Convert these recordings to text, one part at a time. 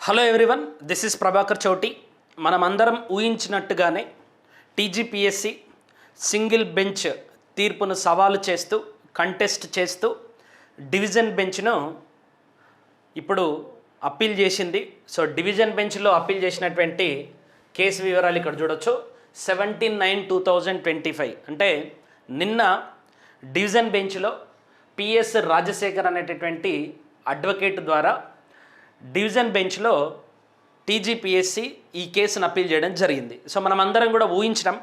Hello everyone this is Prabhakar Chouti మనమందరం ఊహించినట్టుగానే TGPSC single bench తీర్పును సవాలు చేస్తూ కంటెస్ట్ చేస్తూ డివిజన్ బెంచ్ను ఇప్పుడు అప్పీల్ చేసింది. సో డివిజన్ బెంచ్లో అప్పీల్ చేసినటువంటి కేసు వివరాలు ఇక్కడ చూడొచ్చు. Seventeen nine two thousand twenty five అంటే నిన్న డివిజన్ బెంచ్లో పిఎస్ రాజశేఖర్ అనేటటువంటి అడ్వకేట్ ద్వారా డివిజన్ బెంచ్లో టీజీపీఎస్సీ ఈ కేసును అప్పీల్ చేయడం జరిగింది. సో మనం అందరం కూడా ఊహించడం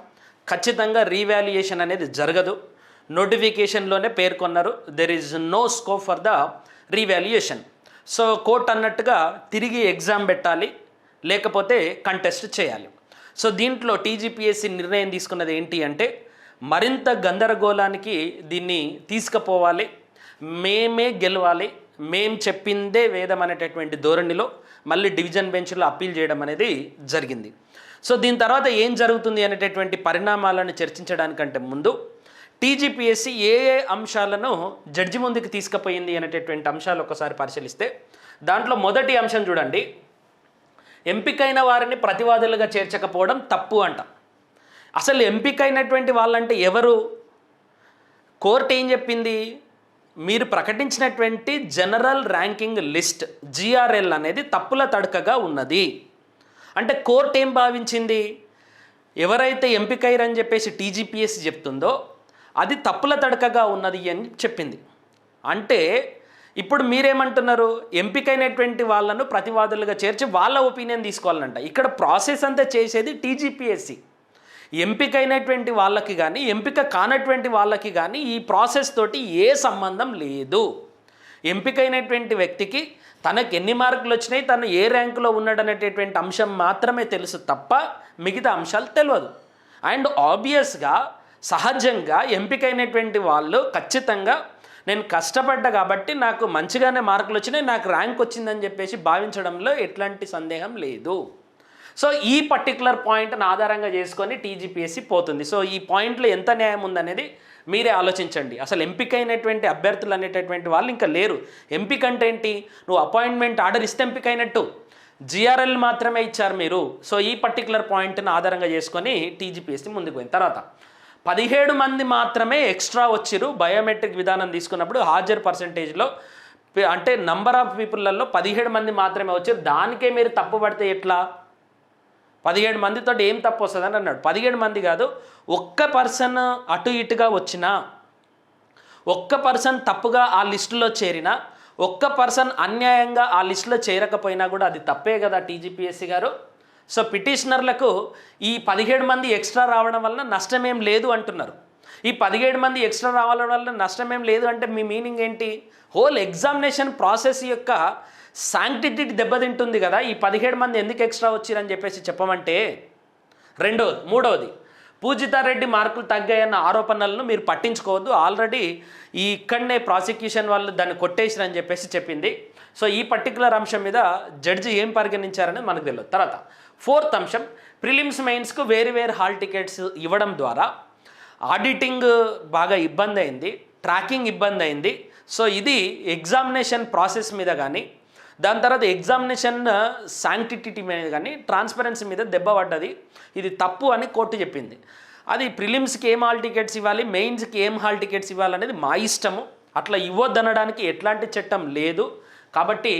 ఖచ్చితంగా రీవాల్యుయేషన్ అనేది జరగదు. నోటిఫికేషన్లోనే పేర్కొన్నారు there is no scope for the revaluation so court అన్నట్టుగా తిరిగి ఎగ్జామ్ పెట్టాలి లేకపోతే కంటెస్ట్ చేయాలి. సో దీంట్లో టీజీపీఎస్సీ నిర్ణయం తీసుకున్నది ఏంటి అంటే మరింత గందరగోళానికి దీన్ని తీసుకుపోవాలి మేమే గెలవాలి మేం చెప్పిందే వేదం అనేటటువంటి ధోరణిలో మళ్ళీ డివిజన్ బెంచ్లో అప్పీల్ చేయడం అనేది జరిగింది. సో దీని తర్వాత ఏం జరుగుతుంది అనేటటువంటి పరిణామాలను చర్చించడానికంటే ముందు టీజీపీఎస్సి ఏ ఏ అంశాలను జడ్జి ముందుకు తీసుకుపోయింది అనేటటువంటి అంశాలు ఒకసారి పరిశీలిస్తే దాంట్లో మొదటి అంశం చూడండి. ఎంపికైన వారిని ప్రతివాదులుగా చేర్చకపోవడం తప్పు అంట. అసలు ఎంపికైనటువంటి వాళ్ళంటే ఎవరు? కోర్టు ఏం చెప్పింది? మీరు ప్రకటించినటువంటి జనరల్ ర్యాంకింగ్ లిస్ట్ జిఆర్ఎల్ అనేది తప్పుల తడకగా ఉన్నది. అంటే కోర్టు ఏం భావించింది? ఎవరైతే ఎంపికయ్యారని చెప్పేసి టీజీపీఎస్ చెప్తుందో అది తప్పుల తడకగా ఉన్నది అని చెప్పింది. అంటే ఇప్పుడు మీరేమంటున్నారు? ఎంపికైనటువంటి వాళ్ళను ప్రతివాదులుగా చేర్చి వాళ్ళ ఒపీనియన్ తీసుకోవాలంట. ఇక్కడ ప్రాసెస్ అంతా చేసేది టీజీపీఎస్సి ఎంపికైనటువంటి వాళ్ళకి కానీ ఎంపిక కానటువంటి వాళ్ళకి కానీ ఈ ప్రాసెస్ తోటి ఏ సంబంధం లేదు. ఎంపికైనటువంటి వ్యక్తికి తనకు ఎన్ని మార్కులు వచ్చినాయి తను ఏ ర్యాంకులో ఉన్నాడనేటటువంటి అంశం మాత్రమే తెలుసు తప్ప మిగతా అంశాలు తెలియదు అండ్ ఆబ్వియస్గా సహజంగా ఎంపికైనటువంటి వాళ్ళు ఖచ్చితంగా నేను కష్టపడ్డా కాబట్టి నాకు మంచిగానే మార్కులు వచ్చినాయి నాకు ర్యాంక్ వచ్చిందని చెప్పేసి భావించడంలో ఎట్లాంటి సందేహం లేదు. సో ఈ పర్టికులర్ పాయింట్ని ఆధారంగా చేసుకొని టీజీపీఎస్సీ పోతుంది. సో ఈ పాయింట్లో ఎంత న్యాయం ఉందనేది మీరే ఆలోచించండి. అసలు ఎంపికైనటువంటి అభ్యర్థులు అనేటటువంటి వాళ్ళు ఇంకా లేరు. ఎంపిక అంటే ఏంటి? నువ్వు అపాయింట్మెంట్ ఆర్డర్ ఇస్తే ఎంపికైనట్టు. జిఆర్ఎల్ మాత్రమే ఇచ్చారు మీరు. సో ఈ పర్టికులర్ పాయింట్ని ఆధారంగా చేసుకొని టీజీపీఎస్సీ ముందుకు పోయిన తర్వాత. పదిహేడు మంది మాత్రమే ఎక్స్ట్రా వచ్చిరు బయోమెట్రిక్ విధానం తీసుకున్నప్పుడు హాజరు పర్సంటేజ్లో అంటే నంబర్ ఆఫ్ పీపుల్లలో పదిహేడు మంది మాత్రమే వచ్చారు దానికే మీరు తప్పు పడితే ఎట్లా? పదిహేడు మందితో ఏం తప్పు వస్తుందని అన్నాడు. పదిహేడు మంది కాదు ఒక్క పర్సన్ అటు ఇటుగా వచ్చినా ఒక్క పర్సన్ తప్పుగా ఆ లిస్టులో చేరినా ఒక్క పర్సన్ అన్యాయంగా ఆ లిస్టులో చేరకపోయినా కూడా అది తప్పే కదా టీజీపీఎస్సీ గారు. సో పిటిషనర్లకు ఈ పదిహేడు మంది ఎక్స్ట్రా రావడం వలన నష్టమేం లేదు అంటున్నారు. ఈ పదిహేడు మంది ఎక్స్ట్రా రావడం వల్ల నష్టమేం లేదు అంటే మీ మీనింగ్ ఏంటి? హోల్ ఎగ్జామినేషన్ ప్రాసెస్ యొక్క శాంక్టిటీ దెబ్బతింటుంది కదా ఈ పదిహేడు మంది ఎందుకు ఎక్స్ట్రా వచ్చిరని చెప్పేసి చెప్పమంటే రెండవది మూడవది పూజితారెడ్డి మార్కులు తగ్గాయన్న ఆరోపణలను మీరు పట్టించుకోవద్దు. ఆల్రెడీ ఈ ఇక్కడనే ప్రాసిక్యూషన్ వాళ్ళు దాన్ని కొట్టేసిరని చెప్పేసి చెప్పింది. సో ఈ పర్టికులర్ అంశం మీద జడ్జి ఏం పరిగణించారనేది మనకు తెలియదు. తర్వాత ఫోర్త్ అంశం ప్రిలిమ్స్ మెయిన్స్కు వేరు వేరు హాల్ టికెట్స్ ఇవ్వడం ద్వారా ఆడిటింగ్ బాగా ఇబ్బంది అయింది ట్రాకింగ్ ఇబ్బంది అయింది. సో ఇది ఎగ్జామినేషన్ ప్రాసెస్ మీద కానీ దాని తర్వాత ఎగ్జామినేషన్ శాంక్టిటీ uh, మీద కానీ ట్రాన్స్పరెన్సీ మీద దెబ్బ పడ్డది. ఇది తప్పు అని కోర్టు చెప్పింది. అది ప్రిలిమ్స్కి ఏం హాల్ టికెట్స్ ఇవ్వాలి మెయిన్స్కి ఏం హాల్ టికెట్స్ ఇవ్వాలనేది మా ఇష్టము. అట్లా ఇవ్వద్దనడానికి ఎట్లాంటి చట్టం లేదు. కాబట్టి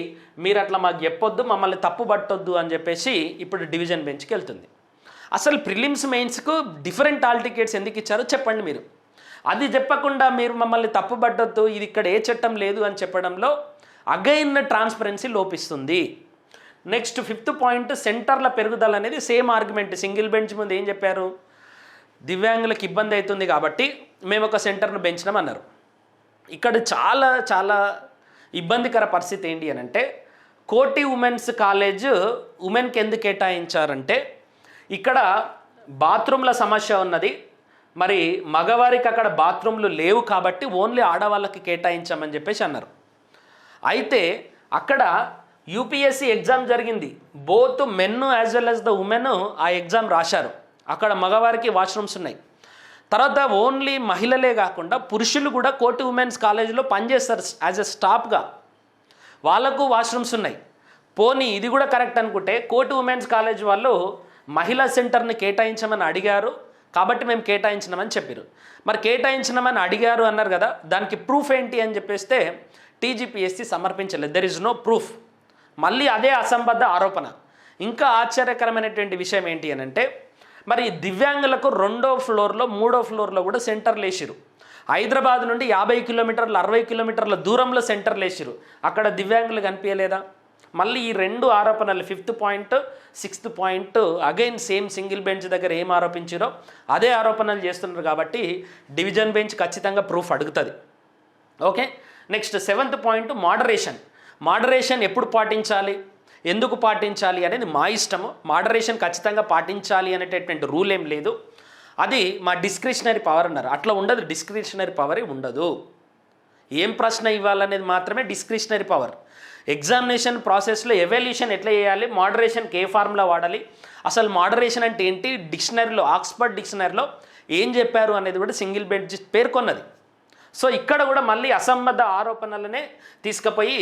మీరు అట్లా మాకు చెప్పొద్దు మమ్మల్ని తప్పు పట్టొద్దు అని చెప్పేసి ఇప్పుడు డివిజన్ బెంచ్కి వెళ్తుంది. అసలు ప్రిలిమ్స్ మెయిన్స్కు డిఫరెంట్ హాల్ టికెట్స్ ఎందుకు ఇచ్చారో చెప్పండి మీరు. అది చెప్పకుండా మీరు మమ్మల్ని తప్పు పట్టొద్దు ఇది ఇక్కడ ఏ చట్టం లేదు అని చెప్పడంలో అగైన్ ట్రాన్స్పరెన్సీ లోపిస్తుంది. నెక్స్ట్ ఫిఫ్త్ పాయింట్ సెంటర్ల పెరుగుదల అనేది సేమ్ ఆర్గ్యుమెంట్. సింగిల్ బెంచ్ ముందు ఏం చెప్పారు? దివ్యాంగులకు ఇబ్బంది అవుతుంది కాబట్టి మేము ఒక సెంటర్ను పెంచినామన్నారు ఇక్కడ చాలా చాలా ఇబ్బందికర పరిస్థితి ఏంటి అని అంటే కోటి ఉమెన్స్ కాలేజ్ ఉమెన్కి ఎందుకు కేటాయించారంటే ఇక్కడ బాత్రూమ్ల సమస్య ఉన్నది. మరి మగవారికి అక్కడ బాత్రూమ్లు లేవు కాబట్టి ఓన్లీ ఆడవాళ్ళకి కేటాయించామని చెప్పేసి అన్నారు. అయితే అక్కడ యూపీఎస్సీ ఎగ్జామ్ జరిగింది. Both men as well as the women ఆ ఎగ్జామ్ రాశారు. అక్కడ మగవారికి వాష్రూమ్స్ ఉన్నాయి. తర్వాత ఓన్లీ మహిళలే కాకుండా పురుషులు కూడా కోటి ఉమెన్స్ కాలేజీలో పనిచేస్తారు యాజ్ ఎ స్టాఫ్గా. వాళ్ళకు వాష్రూమ్స్ ఉన్నాయి. పోనీ ఇది కూడా కరెక్ట్ అనుకుంటే కోటి ఉమెన్స్ కాలేజ్ వాళ్ళు మహిళా సెంటర్ని కేటాయించమని అడిగారు. కాబట్టి మేము కేటాయించినామని చెప్పారు మరి కేటాయించినామని అడిగారు అన్నారు కదా దానికి ప్రూఫ్ ఏంటి అని చెప్పేస్తే టీజీపీఎస్సీ సమర్పించలేదు. దెర్ ఇస్ నో ప్రూఫ్ మళ్ళీ అదే అసంబద్ధ ఆరోపణ. ఇంకా ఆశ్చర్యకరమైనటువంటి విషయం ఏంటి అని అంటే మరి దివ్యాంగులకు రెండో ఫ్లోర్లో మూడో ఫ్లోర్లో కూడా సెంటర్లు వేసిరు హైదరాబాద్ నుండి యాభై కిలోమీటర్లు అరవై కిలోమీటర్ల దూరంలో సెంటర్లు వేసిరు అక్కడ దివ్యాంగులు కనిపించలేదా? మళ్ళీ ఈ రెండు ఆరోపణలు fifth point sixth point again same single bench దగ్గర ఏం ఆరోపించారో అదే ఆరోపణలు చేస్తున్నారు కాబట్టి డివిజన్ బెంచ్ ఖచ్చితంగా ప్రూఫ్ అడుగుతుంది. Okay? Next seventh point moderation moderation ఎప్పుడు పాటించాలి? ఎందుకు పాటించాలి అనేది మా ఇష్టము. మోడరేషన్ ఖచ్చితంగా పాటించాలి అనేటటువంటి రూల్ ఏం లేదు. అది మా డిస్క్రిషనరీ పవర్ అన్నారు. అట్లా ఉండదు డిస్క్రిషనరీ పవరే ఉండదు. ఏం ప్రశ్న ఇవ్వాలనేది మాత్రమే డిస్క్రిషనరీ పవర్ ఎగ్జామినేషన్ ప్రాసెస్లో ఎవల్యూషన్ ఎట్లా చేయాలి? మోడరేషన్కి ఏ ఫార్ములా వాడాలి. అసలు మోడరేషన్ అంటే ఏంటి? డిక్షనరీలో ఆక్స్ఫర్డ్ డిక్షనరీలో ఏం చెప్పారు అనేది కూడా సింగిల్ బెడ్ పేర్కొన్నది. సో ఇక్కడ కూడా మళ్ళీ అసంబద్ధ ఆరోపణలనే తీసుకుపోయి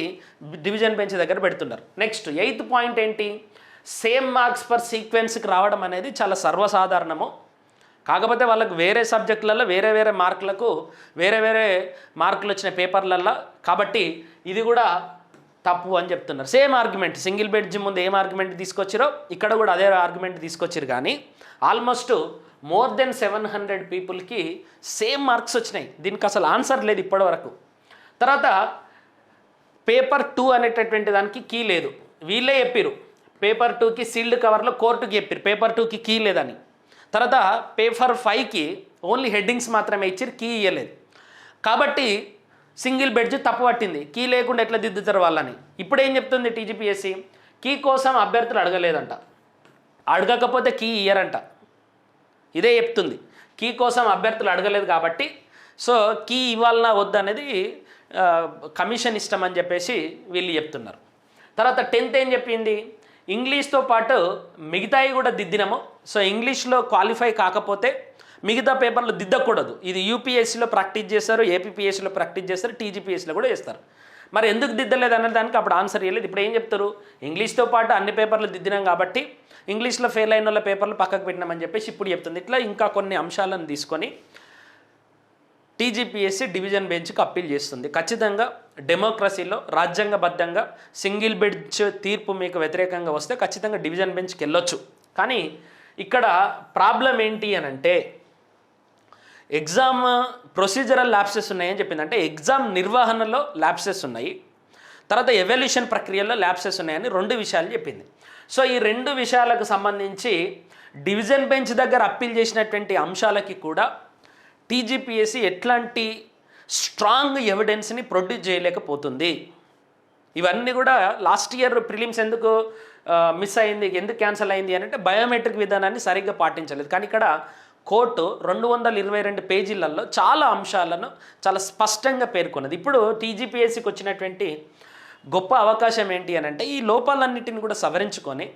డివిజన్ బెంచ్ దగ్గర పెడుతున్నారు. నెక్స్ట్ ఎయిత్ పాయింట్ ఏంటి? సేమ్ మార్క్స్ పర్ సీక్వెన్స్కి రావడం అనేది చాలా సర్వసాధారణము. కాకపోతే వాళ్ళకు వేరే సబ్జెక్టులలో వేరే వేరే మార్కులకు వేరే వేరే మార్కులు వచ్చిన పేపర్లల్లో. కాబట్టి ఇది కూడా తప్పు అని చెప్తున్నారు. సేమ్ ఆర్గ్యుమెంట్ సింగిల్ బెడ్జ్ ముందు ఏం ఆర్గ్యుమెంట్ తీసుకొచ్చారో ఇక్కడ కూడా అదే ఆర్గ్యుమెంట్ తీసుకొచ్చారు కానీ almost more than seven hundred పీపుల్కి సేమ్ మార్క్స్ వచ్చినాయి. దీనికి అసలు ఆన్సర్ లేదు ఇప్పటివరకు. తర్వాత పేపర్ టూ అనేటటువంటి దానికి కీ లేదు. వీళ్ళే చెప్పారు. పేపర్ టూకి సీల్డ్ కవర్లో కోర్టుకి చెప్పారు. పేపర్ టూకి కీ లేదని. తర్వాత పేపర్ ఫైవ్కి ఓన్లీ హెడ్డింగ్స్ మాత్రమే ఇచ్చారు కీ ఇవ్వలేదు కాబట్టి సింగిల్ బెడ్జ్ తప్పు పట్టింది. కీ లేకుండా ఎట్లా దిద్దుతారు వాళ్ళని? ఇప్పుడు ఏం చెప్తుంది టీజీపీఎస్సీ? కీ కోసం అభ్యర్థులు అడగలేదంట. అడగకపోతే కీ ఇయ్యరంట. ఇదే చెప్తుంది. కీ కోసం అభ్యర్థులు అడగలేదు కాబట్టి సో కీ ఇవ్వాలన్నా వద్దనేది కమిషన్ ఇష్టం అని చెప్పేసి వీళ్ళు చెప్తున్నారు. తర్వాత టెన్త్ ఏం చెప్పింది? ఇంగ్లీష్తో పాటు మిగతాయి కూడా దిద్దినాము. సో ఇంగ్లీష్లో క్వాలిఫై కాకపోతే మిగతా పేపర్లు దిద్దకూడదు. ఇది యూపీఎస్సీలో ప్రాక్టీస్ చేస్తారు ఏపీపీఎస్సీలో ప్రాక్టీస్ చేస్తారు టీజీపీఎస్సీలో కూడా చేస్తారు. మరి ఎందుకు దిద్దలేదు అనే దానికి అప్పుడు ఆన్సర్ ఇవ్వలేదు ఇప్పుడు ఏం చెప్తారు? ఇంగ్లీష్తో పాటు అన్ని పేపర్లు దిద్దినాం కాబట్టి ఇంగ్లీష్లో ఫెయిల్ అయిన వాళ్ళ పేపర్లు పక్కకు పెట్టినామని చెప్పేసి ఇప్పుడు చెప్తుంది. ఇట్లా ఇంకా కొన్ని అంశాలను తీసుకొని టీజీపీఎస్సీ డివిజన్ బెంచ్కి అప్పీల్ చేస్తుంది. ఖచ్చితంగా డెమోక్రసీలో రాజ్యాంగబద్ధంగా సింగిల్ బెంచ్ తీర్పు మీకు వ్యతిరేకంగా వస్తే ఖచ్చితంగా డివిజన్ బెంచ్కి వెళ్ళొచ్చు. కానీ ఇక్కడ ప్రాబ్లం ఏంటి అని అంటే ఎగ్జామ్ ప్రొసీజరల్ ల్యాప్సెస్ ఉన్నాయని చెప్పింది. అంటే ఎగ్జామ్ నిర్వహణలో ల్యాప్సెస్ ఉన్నాయి. తర్వాత ఎవల్యూషన్ ప్రక్రియలో ల్యాప్సెస్ ఉన్నాయని రెండు విషయాలు చెప్పింది. సో ఈ రెండు విషయాలకు సంబంధించి డివిజన్ బెంచ్ దగ్గర అప్పీల్ చేసినటువంటి అంశాలకి కూడా టీజీపీఎస్సీ ఎట్లాంటి స్ట్రాంగ్ ఎవిడెన్స్ని ప్రొడ్యూస్ చేయలేకపోతుంది. ఇవన్నీ కూడా లాస్ట్ ఇయర్ ప్రిలిమ్స్ ఎందుకు మిస్ అయింది ఎందుకు క్యాన్సిల్ అయింది అని అంటే బయోమెట్రిక్ విధానాన్ని సరిగ్గా పాటించలేదు. కానీ ఇక్కడ కోర్టు రెండు వందల ఇరవై రెండు పేజీలలో చాలా అంశాలను చాలా స్పష్టంగా పేర్కొన్నది. ఇప్పుడు టీజీపీఎస్సికి వచ్చినటువంటి గొప్ప అవకాశం ఏంటి అని అంటే ఈ లోపాలన్నిటిని కూడా సవరించుకొని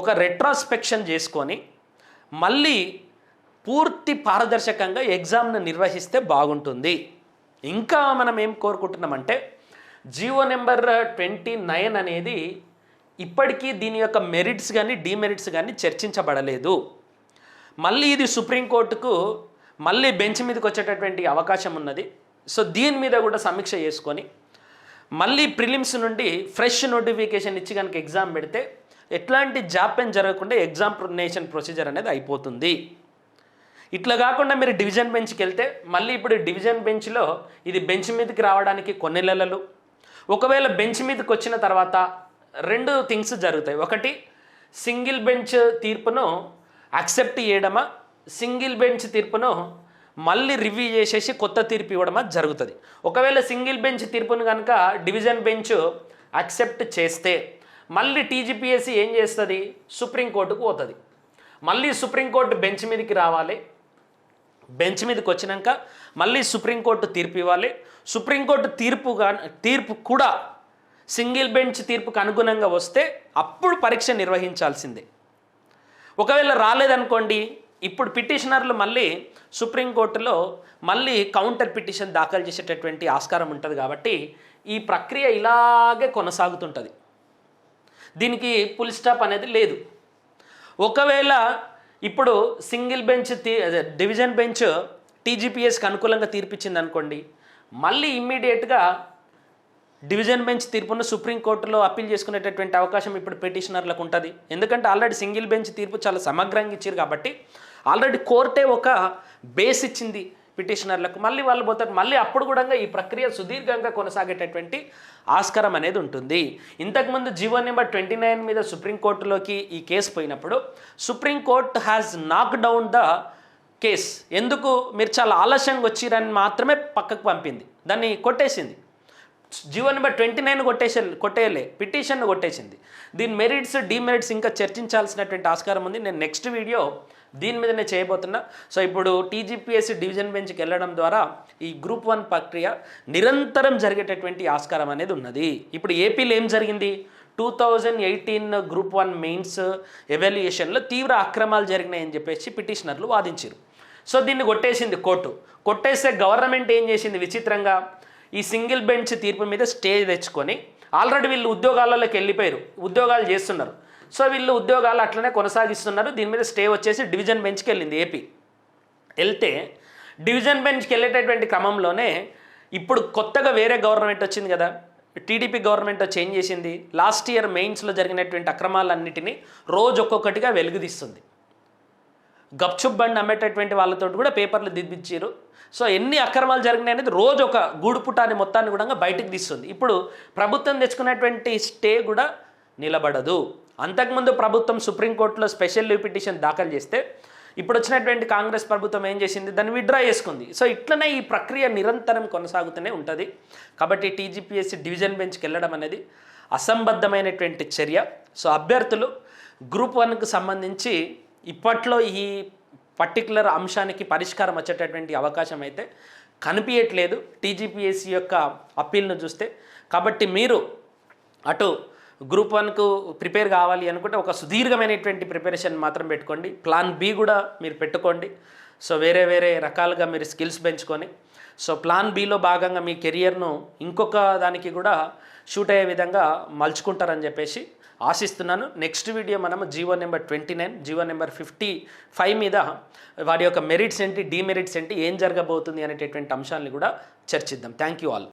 ఒక రెట్రాస్పెక్షన్ చేసుకొని మళ్ళీ పూర్తి పారదర్శకంగా ఎగ్జామ్ను నిర్వహిస్తే బాగుంటుంది. ఇంకా మనం ఏం కోరుకుంటున్నామంటే జీవో నెంబర్ ట్వంటీ నైన్ అనేది ఇప్పటికీ దీని యొక్క మెరిట్స్ కానీ డిమెరిట్స్ కానీ చర్చించబడలేదు. మళ్ళీ ఇది సుప్రీంకోర్టుకు మళ్ళీ బెంచ్ మీదకి వచ్చేటటువంటి అవకాశం ఉన్నది. సో దీని మీద కూడా సమీక్ష చేసుకొని మళ్ళీ ప్రిలిమ్స్ నుండి ఫ్రెష్ నోటిఫికేషన్ ఇచ్చి కనుక ఎగ్జామ్ పెడితే ఎట్లాంటి జాప్యం జరగకుండా ఎగ్జామ్ నేషన్ ప్రొసీజర్ అనేది అయిపోతుంది. ఇట్లా కాకుండా మీరు డివిజన్ బెంచ్కి వెళ్తే మళ్ళీ ఇప్పుడు డివిజన్ బెంచ్లో ఇది బెంచ్ మీదకి రావడానికి కొన్ని నెలలు ఒకవేళ బెంచ్ మీదకి వచ్చిన తర్వాత రెండు థింగ్స్ జరుగుతాయి. ఒకటి సింగిల్ బెంచ్ తీర్పును అక్సెప్ట్ చేయడమా? సింగిల్ బెంచ్ తీర్పును మళ్ళీ రివ్యూ చేసేసి కొత్త తీర్పు ఇవ్వడమా జరుగుతుంది. ఒకవేళ సింగిల్ బెంచ్ తీర్పును కనుక డివిజన్ బెంచ్ అక్సెప్ట్ చేస్తే మళ్ళీ టీజీపీఎస్సీ ఏం చేస్తుంది? సుప్రీంకోర్టుకు పోతుంది. మళ్ళీ సుప్రీంకోర్టు బెంచ్ మీదకి రావాలి. బెంచ్ మీదకి వచ్చినాక మళ్ళీ సుప్రీంకోర్టు తీర్పు ఇవ్వాలి. సుప్రీంకోర్టు తీర్పు తీర్పు కూడా సింగిల్ బెంచ్ తీర్పుకు అనుగుణంగా వస్తే అప్పుడు పరీక్ష నిర్వహించాల్సిందే. ఒకవేళ రాలేదనుకోండి ఇప్పుడు పిటిషనర్లు మళ్ళీ సుప్రీంకోర్టులో మళ్ళీ కౌంటర్ పిటిషన్ దాఖలు చేసేటటువంటి ఆస్కారం ఉంటుంది కాబట్టి ఈ ప్రక్రియ ఇలాగే కొనసాగుతుంటుంది. దీనికి ఫుల్ స్టాప్ అనేది లేదు. ఒకవేళ ఇప్పుడు సింగిల్ బెంచ్ డివిజన్ బెంచ్ టీజీపీఎస్కి అనుకూలంగా తీర్పిచ్చింది అనుకోండి మళ్ళీ ఇమ్మీడియట్గా డివిజన్ బెంచ్ తీర్పును సుప్రీంకోర్టులో అప్పీల్ చేసుకునేటటువంటి అవకాశం ఇప్పుడు పిటిషనర్లకు ఉంటుంది. ఎందుకంటే ఆల్రెడీ సింగిల్ బెంచ్ తీర్పు చాలా సమగ్రంగా ఇచ్చారు కాబట్టి ఆల్రెడీ కోర్టే ఒక బేస్ ఇచ్చింది పిటిషనర్లకు మళ్ళీ వాళ్ళు పోతారు. మళ్ళీ అప్పుడు కూడా ఈ ప్రక్రియ సుదీర్ఘంగా కొనసాగేటటువంటి ఆస్కారం అనేది ఉంటుంది. ఇంతకుముందు జీవో నెంబర్ ట్వంటీ నైన్ మీద సుప్రీంకోర్టులోకి ఈ కేసు పోయినప్పుడు supreme court has knock down the case ఎందుకు? మీరు చాలా ఆలస్యంగా వచ్చిరని మాత్రమే పక్కకు పంపింది. దాన్ని కొట్టేసింది. జీవన్ నెంబర్ ట్వంటీ నైన్ కొట్టేషన్ కొట్టేయలే. పిటిషన్ కొట్టేసింది. దీని మెరిట్స్ డిమెరిట్స్ ఇంకా చర్చించాల్సినటువంటి ఆస్కారం ఉంది. నేను నెక్స్ట్ వీడియో దీని మీద నేను చేయబోతున్నా. సో ఇప్పుడు టీజీపీఎస్సీ డివిజన్ బెంచ్కి వెళ్ళడం ద్వారా ఈ గ్రూప్ వన్ ప్రక్రియ నిరంతరం జరిగేటటువంటి ఆస్కారం అనేది ఉన్నది. ఇప్పుడు ఏపీలో ఏం జరిగింది? Two thousand eighteen group one mains ఎవాల్యుయేషన్లో తీవ్ర అక్రమాలు జరిగినాయని చెప్పేసి పిటిషనర్లు వాదించారు. సో దీన్ని కొట్టేసింది కోర్టు. కొట్టేస్తే గవర్నమెంట్ ఏం చేసింది? విచిత్రంగా ఈ సింగిల్ బెంచ్ తీర్పు మీద స్టే తెచ్చుకొని ఆల్రెడీ వీళ్ళు ఉద్యోగాలలోకి వెళ్ళిపోయారు ఉద్యోగాలు చేస్తున్నారు. సో వీళ్ళు ఉద్యోగాలు అట్లనే కొనసాగిస్తున్నారు. దీని మీద స్టే వచ్చేసి డివిజన్ బెంచ్కి వెళ్ళింది ఏపీ. వెళ్తే డివిజన్ బెంచ్కి వెళ్ళేటటువంటి క్రమంలోనే ఇప్పుడు కొత్తగా వేరే గవర్నమెంట్ వచ్చింది కదా. టీడీపీ గవర్నమెంట్ చేంజ్ చేసింది. లాస్ట్ ఇయర్ మెయిన్స్లో జరిగినటువంటి అక్రమాలన్నిటినీ రోజు ఒక్కొక్కటిగా వెలుగుదీస్తుంది. గప్చుప్ బండి అమ్మేటటువంటి వాళ్ళతో కూడా పేపర్లు దిద్దిచ్చారు. సో ఎన్ని అక్రమాలు జరిగినాయి అనేది రోజు ఒక గూడుపుటాన్ని మొత్తాన్ని కూడా బయటకు తీస్తుంది. ఇప్పుడు ప్రభుత్వం తెచ్చుకున్నటువంటి స్టే కూడా నిలబడదు. అంతకుముందు ప్రభుత్వం సుప్రీంకోర్టులో స్పెషల్ లీవ్ పిటిషన్ దాఖలు చేస్తే ఇప్పుడు వచ్చినటువంటి కాంగ్రెస్ ప్రభుత్వం ఏం చేసింది? దాన్ని విడ్రా చేసుకుంది. సో ఇట్లనే ఈ ప్రక్రియ నిరంతరం కొనసాగుతూనే ఉంటుంది. కాబట్టి టీజీపీఎస్సీ డివిజన్ బెంచ్కి వెళ్ళడం అనేది అసంబద్ధమైనటువంటి చర్య. సో అభ్యర్థులు గ్రూప్ వన్కు సంబంధించి ఇప్పట్లో ఈ పర్టికులర్ అంశానికి పరిష్కారం వచ్చేటటువంటి అవకాశం అయితే కనిపించట్లేదు టీజీపీఎస్సీ యొక్క అప్పీల్ను చూస్తే. కాబట్టి మీరు అటు గ్రూప్ వన్కు ప్రిపేర్ కావాలి అనుకుంటే ఒక సుదీర్ఘమైనటువంటి ప్రిపరేషన్ మాత్రం పెట్టుకోండి. ప్లాన్ బి కూడా మీరు పెట్టుకోండి. సో వేరే వేరే రకాలుగా మీరు స్కిల్స్ పెంచుకొని. సో ప్లాన్ బిలో భాగంగా మీ కెరియర్ను ఇంకొక దానికి కూడా షూట్ అయ్యే విధంగా మలుచుకుంటారని చెప్పేసి ఆశిస్తున్నాను. నెక్స్ట్ వీడియో మనము GO number twenty nine GO number fifty five మీద వాడి యొక్క మెరిట్స్ ఏంటి డీమెరిట్స్ ఏంటి ఏం జరగబోతుంది అనేటటువంటి అంశాలను కూడా చర్చిద్దాం. Thank you all